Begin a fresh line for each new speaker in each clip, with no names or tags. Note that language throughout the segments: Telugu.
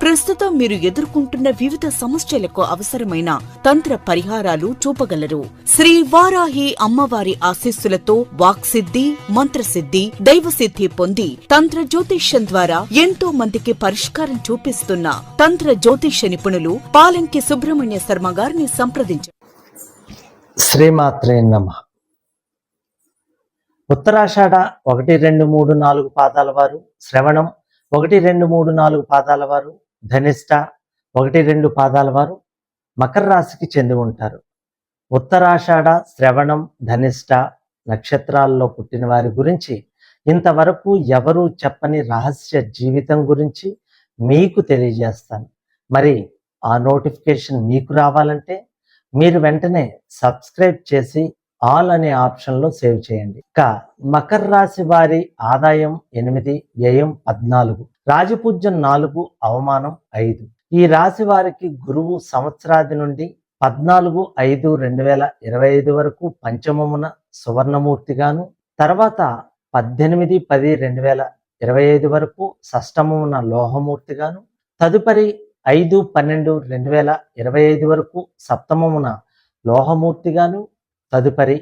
ప్రస్తుతం మీరు ఎదుర్కొంటున్న వివిధ సమస్యలకు అవసరమైన తంత్ర పరిహారాలు చూపగలరు. శ్రీ వారాహి అమ్మవారి ఆశీస్సులతో వాక్సిద్ధి మంత్రసిద్ధి దైవసిద్ధి పొంది తంత్ర జ్యోతిష్యం ద్వారా ఎంతో మందికి పరిష్కారం చూపిస్తున్న తంత్ర జ్యోతిష్య నిపుణులు పాలంకి సుబ్రహ్మణ్య శర్మ గారిని సంప్రదించారు
శ్రీమాత్రే నమ. ఉత్తరాషాఢ ఒకటి రెండు మూడు నాలుగు పాదాల వారు శ్రవణం ఒకటి రెండు మూడు నాలుగు పాదాల వారు ధనిష్ట ఒకటి రెండు పాదాల వారు మకర రాశికి చెంది ఉంటారు. ఉత్తరాషాఢ శ్రవణం ధనిష్ట నక్షత్రాల్లో పుట్టిన వారి గురించి ఇంతవరకు ఎవరూ చెప్పని రహస్య జీవితం గురించి మీకు తెలియజేస్తాను. మరి ఆ నోటిఫికేషన్ మీకు రావాలంటే మీరు వెంటనే సబ్స్క్రైబ్ చేసి ఆల్ అనే ఆప్షన్లో సేవ్ చేయండి. ఇక మకర రాశి వారి ఆదాయం ఎనిమిది వ్యయం పద్నాలుగు రాజపూజ్యం నాలుగు అవమానం ఐదు. ఈ రాశి వారికి గురువు సంవత్సరాది నుండి పద్నాలుగు ఐదు రెండు వేల ఇరవై ఐదు వరకు పంచమమున సువర్ణమూర్తిగాను తర్వాత పద్దెనిమిది పది రెండు వేల ఇరవై ఐదు వరకు షష్టమమున లోహమూర్తిగాను తదుపరి ఐదు పన్నెండు రెండు వేల ఇరవై ఐదు వరకు సప్తమమున లోహమూర్తిగాను తదుపరి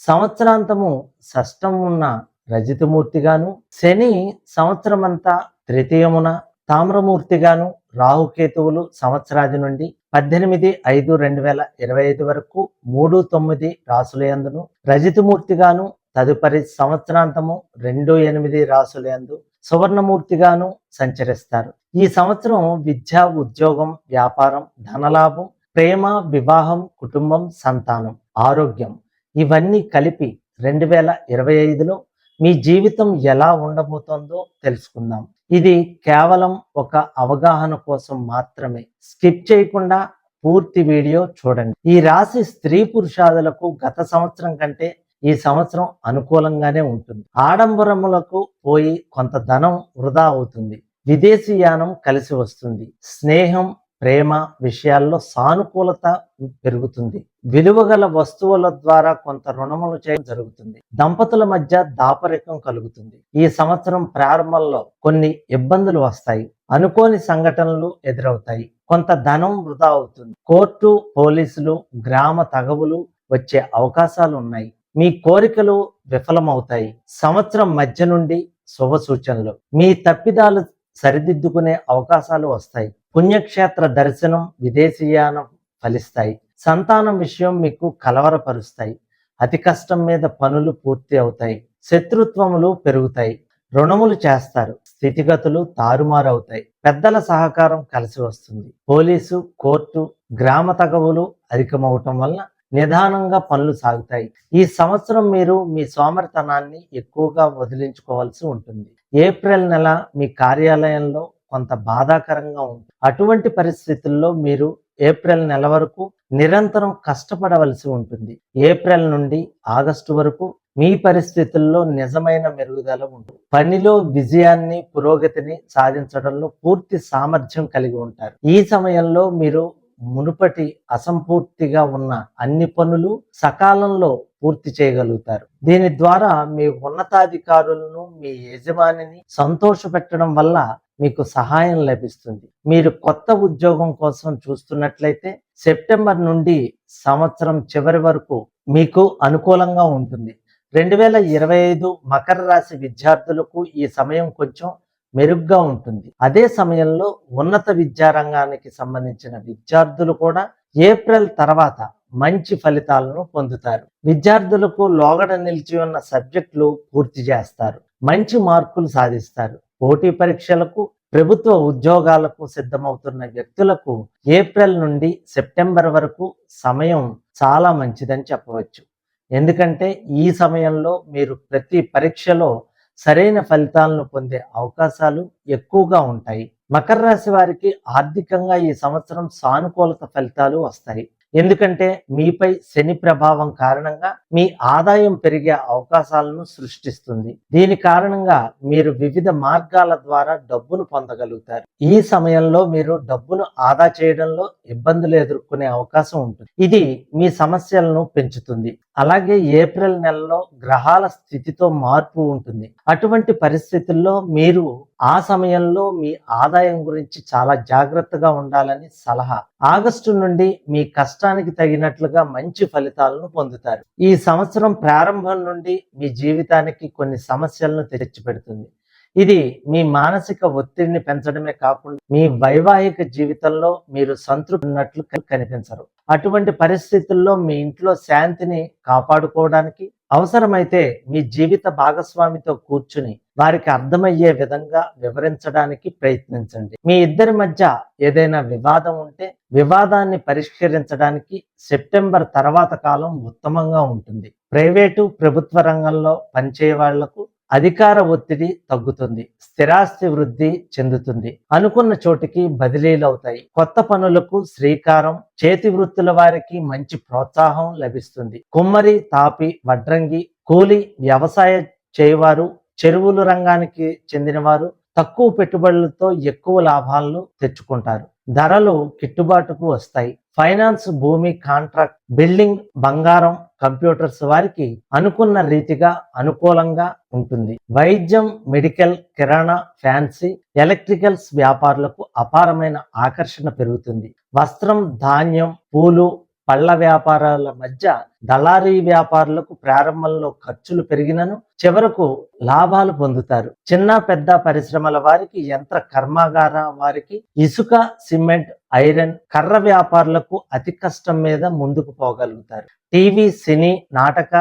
సంవత్సరాంతము షష్టమున్న రజితమూర్తిగాను శని సంవత్సరమంతా తృతీయమున తామ్రమూర్తిగాను రాహుకేతువులు సంవత్సరాది నుండి పద్దెనిమిది ఐదు రెండు వేల ఇరవై ఐదు వరకు మూడు తొమ్మిది రాసులయందును రజితమూర్తిగాను తదుపరి సంవత్సరాంతము రెండు ఎనిమిది రాసులయందు సువర్ణమూర్తిగాను సంచరిస్తారు. ఈ సంవత్సరం విద్య ఉద్యోగం వ్యాపారం ధనలాభం ప్రేమ వివాహం కుటుంబం సంతానం. ఆరోగ్యం. ఇవన్నీ కలిపి రెండు వేల ఇరవై ఐదులో మీ జీవితం ఎలా ఉండబోతోందో తెలుసుకుందాం. ఇది కేవలం ఒక అవగాహన కోసం మాత్రమే. స్కిప్ చేయకుండా పూర్తి వీడియో చూడండి. ఈ రాశి స్త్రీ పురుషాదులకు గత సంవత్సరం కంటే ఈ సంవత్సరం అనుకూలంగానే ఉంటుంది. ఆడంబరములకు పోయి కొంత ధనం వృధా అవుతుంది. విదేశీయానం కలిసి వస్తుంది. స్నేహం ప్రేమ విషయాల్లో సానుకూలత పెరుగుతుంది. విలువగల వస్తువుల ద్వారా కొంత రుణములు చేయడం జరుగుతుంది. దంపతుల మధ్య దాపరికం కలుగుతుంది. ఈ సంవత్సరం ప్రారంభంలో కొన్ని ఇబ్బందులు వస్తాయి. అనుకోని సంఘటనలు ఎదురవుతాయి. కొంత ధనం వృధా అవుతుంది. కోర్టు పోలీసులు గ్రామ తగవులు వచ్చే అవకాశాలు ఉన్నాయి. మీ కోరికలు విఫలమవుతాయి. సంవత్సరం మధ్య నుండి శుభ సూచనలు మీ తప్పిదాలు సరిదిద్దుకునే అవకాశాలు వస్తాయి. పుణ్యక్షేత్ర దర్శనం విదేశీయానం ఫలిస్తాయి. సంతానం విషయం మీకు కలవరపరుస్తాయి. అతి కష్టం మీద పనులు పూర్తి అవుతాయి. శత్రుత్వములు పెరుగుతాయి. రుణములు చేస్తారు. స్థితిగతులు తారుమారవుతాయి. పెద్దల సహకారం కలిసి వస్తుంది. పోలీసు కోర్టు గ్రామ తగవులు అధికమవటం వల్ల నిదానంగా పనులు సాగుతాయి. ఈ సంవత్సరం మీరు మీ సోమరితనాన్ని ఎక్కువగా వదిలించుకోవాల్సి ఉంటుంది. ఏప్రిల్ నెల మీ కార్యాలయంలో కొంత బాధాకరంగా ఉంటుంది. అటువంటి పరిస్థితుల్లో మీరు ఏప్రిల్ నెల వరకు నిరంతరం కష్టపడవలసి ఉంటుంది. ఏప్రిల్ నుండి ఆగస్టు వరకు మీ పరిస్థితుల్లో నిజమైన మెరుగుదల ఉంటుంది. పనిలో విజయాన్ని పురోగతిని సాధించడంలో పూర్తి సామర్థ్యం కలిగి ఉంటారు. ఈ సమయంలో మీరు మునుపటి అసంపూర్తిగా ఉన్న అన్ని పనులు సకాలంలో పూర్తి చేయగలుగుతారు. దీని ద్వారా మీ ఉన్నతాధికారులను మీ యజమానిని సంతోషపెట్టడం వల్ల మీకు సహాయం లభిస్తుంది. మీరు కొత్త ఉద్యోగం కోసం చూస్తున్నట్లయితే సెప్టెంబర్ నుండి సంవత్సరం చివరి వరకు మీకు అనుకూలంగా ఉంటుంది. రెండు వేల ఇరవై ఐదు మకర రాశి విద్యార్థులకు ఈ సమయం కొంచెం మెరుగ్గా ఉంటుంది. అదే సమయంలో ఉన్నత విద్యారంగానికి సంబంధించిన విద్యార్థులు కూడా ఏప్రిల్ తర్వాత మంచి ఫలితాలను పొందుతారు. విద్యార్థులకు లోగడ నిలిచి ఉన్న సబ్జెక్టులు పూర్తి చేస్తారు. మంచి మార్కులు సాధిస్తారు. పోటీ పరీక్షలకు ప్రభుత్వ ఉద్యోగాలకు సిద్ధమవుతున్న వ్యక్తులకు ఏప్రిల్ నుండి సెప్టెంబర్ వరకు సమయం చాలా మంచిదని చెప్పవచ్చు. ఎందుకంటే ఈ సమయంలో మీరు ప్రతి పరీక్షలో సరైన ఫలితాలను పొందే అవకాశాలు ఎక్కువగా ఉంటాయి. మకర రాశి వారికి ఆర్థికంగా ఈ సంవత్సరం సానుకూలత ఫలితాలు వస్తాయి. ఎందుకంటే మీపై శని ప్రభావం కారణంగా మీ ఆదాయం పెరిగే అవకాశాలను సృష్టిస్తుంది. దీని కారణంగా మీరు వివిధ మార్గాల ద్వారా డబ్బును పొందగలుగుతారు. ఈ సమయంలో మీరు డబ్బును ఆదా చేయడంలో ఇబ్బందులు ఎదుర్కొనే అవకాశం ఉంటుంది. ఇది మీ సమస్యలను పెంచుతుంది. అలాగే ఏప్రిల్ నెలలో గ్రహాల స్థితితో మార్పు ఉంటుంది. అటువంటి పరిస్థితుల్లో మీరు ఆ సమయంలో మీ ఆదాయం గురించి చాలా జాగ్రత్తగా ఉండాలని సలహా. ఆగస్టు నుండి మీ కష్టానికి తగినట్లుగా మంచి ఫలితాలను పొందుతారు. ఈ సంవత్సరం ప్రారంభం నుండి మీ జీవితానికి కొన్ని సమస్యలను తెచ్చిపెడుతుంది. ఇది మీ మానసిక ఒత్తిడిని పెంచడమే కాకుండా మీ వైవాహిక జీవితంలో మీరు సంతృప్తి ఉన్నట్లు కనిపించరు. అటువంటి పరిస్థితుల్లో మీ ఇంట్లో శాంతిని కాపాడుకోవడానికి అవసరమైతే మీ జీవిత భాగస్వామితో కూర్చుని వారికి అర్థమయ్యే విధంగా వివరించడానికి ప్రయత్నించండి. మీ ఇద్దరి మధ్య ఏదైనా వివాదం ఉంటే వివాదాన్ని పరిష్కరించడానికి సెప్టెంబర్ తర్వాత కాలం ఉత్తమంగా ఉంటుంది. ప్రైవేటు ప్రభుత్వ రంగంలో పనిచేయ వాళ్ళకు అధికార ఒత్తిడి తగ్గుతుంది స్థిరాస్తి వృద్ధి చెందుతుంది. అనుకున్న చోటికి బదిలీలు అవుతాయి. కొత్త పనులకు శ్రీకారం చేతి వృత్తుల వారికి మంచి ప్రోత్సాహం లభిస్తుంది. కుమ్మరి తాపి వడ్రంగి కూలి వ్యవసాయ చేయవారు చెరువులు రంగానికి చెందినవారు తక్కువ పెట్టుబడులతో ఎక్కువ లాభాలను తెచ్చుకుంటారు. ధరలు గిట్టుబాటుకు వస్తాయి. ఫైనాన్స్ భూమి కాంట్రాక్ట్ బిల్డింగ్ బంగారం కంప్యూటర్స్ వారికి అనుకున్న రీతిగా అనుకూలంగా ఉంటుంది. వైద్యం మెడికల్ కిరాణా ఫ్యాన్సీ ఎలక్ట్రికల్స్ వ్యాపారులకు అపారమైన ఆకర్షణ పెరుగుతుంది. వస్త్రం ధాన్యం పూలు పళ్ళ వ్యాపారాల మధ్య దళారీ వ్యాపారులకు ప్రారంభంలో ఖర్చులు పెరిగినను చివరకు లాభాలు పొందుతారు. చిన్న పెద్ద పరిశ్రమల వారికి యంత్ర కర్మాగార వారికి ఇసుక సిమెంట్ ఐరన్ కర్ర వ్యాపారులకు అతి కష్టం మీద ముందుకు పోగలుగుతారు. టీవీ సినీ నాటక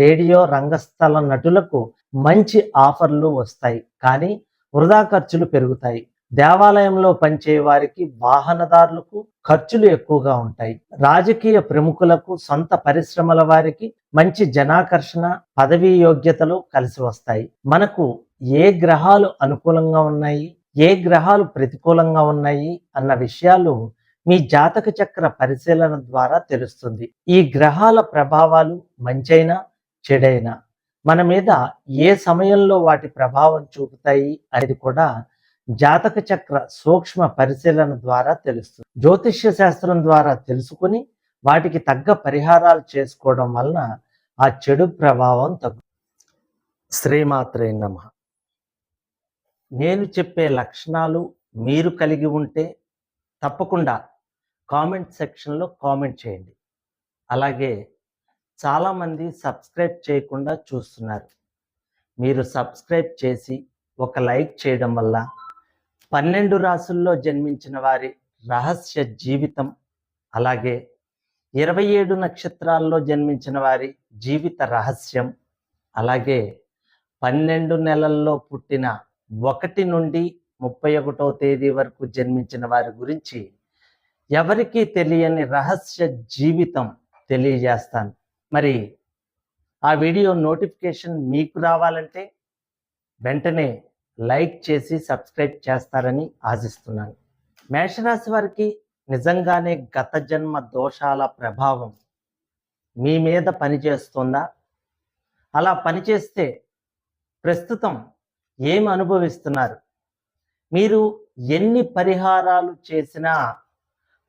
రేడియో రంగస్థల నటులకు మంచి ఆఫర్లు వస్తాయి. కానీ వృధా ఖర్చులు పెరుగుతాయి. దేవాలయంలో పనిచే వారికి వాహనదారులకు ఖర్చులు ఎక్కువగా ఉంటాయి. రాజకీయ ప్రముఖులకు సొంత పరిశ్రమల వారికి మంచి జనాకర్షణ పదవీ యోగ్యతలు కలిసి వస్తాయి. మనకు ఏ గ్రహాలు అనుకూలంగా ఉన్నాయి? ఏ గ్రహాలు ప్రతికూలంగా ఉన్నాయి? అన్న విషయాలు మీ జాతక చక్ర పరిశీలన ద్వారా తెలుస్తుంది. ఈ గ్రహాల ప్రభావాలు మంచైనా చెడైనా? మన మీద ఏ సమయంలో వాటి ప్రభావం చూపుతాయి అనేది కూడా జాతక చక్ర సూక్ష్మ పరిశీలన ద్వారా తెలుస్తుంది. జ్యోతిష్య శాస్త్రం ద్వారా తెలుసుకుని వాటికి తగ్గ పరిహారాలు చేసుకోవడం వలన ఆ చెడు ప్రభావం తగ్గు. శ్రీమాత్రే నమ. నేను చెప్పే లక్షణాలు మీరు కలిగి ఉంటే తప్పకుండా కామెంట్ సెక్షన్లో కామెంట్ చేయండి. అలాగే చాలామంది సబ్స్క్రైబ్ చేయకుండా చూస్తున్నారు. మీరు సబ్స్క్రైబ్ చేసి ఒక లైక్ చేయడం వల్ల పన్నెండు రాసుల్లో జన్మించిన వారి రహస్య జీవితం అలాగే ఇరవై ఏడు నక్షత్రాల్లో జన్మించిన వారి జీవిత రహస్యం అలాగే పన్నెండు నెలల్లో పుట్టిన ఒకటి నుండి ముప్పై ఒకటో తేదీ వరకు జన్మించిన వారి గురించి ఎవరికీ తెలియని రహస్య జీవితం తెలియజేస్తాను. మరి ఆ వీడియో నోటిఫికేషన్ మీకు రావాలంటే వెంటనే లైక్ చేసి సబ్స్క్రైబ్ చేస్తారని ఆశిస్తున్నాను. మేషరాశి వారికి నిజంగానే గత జన్మ దోషాల ప్రభావం మీ మీద పనిచేస్తుందా? అలా పనిచేస్తే ప్రస్తుతం ఏమి అనుభవిస్తున్నారు? మీరు ఎన్ని పరిహారాలు చేసినా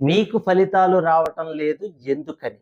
మీకు ఫలితాలు రావటం లేదు ఎందుకని?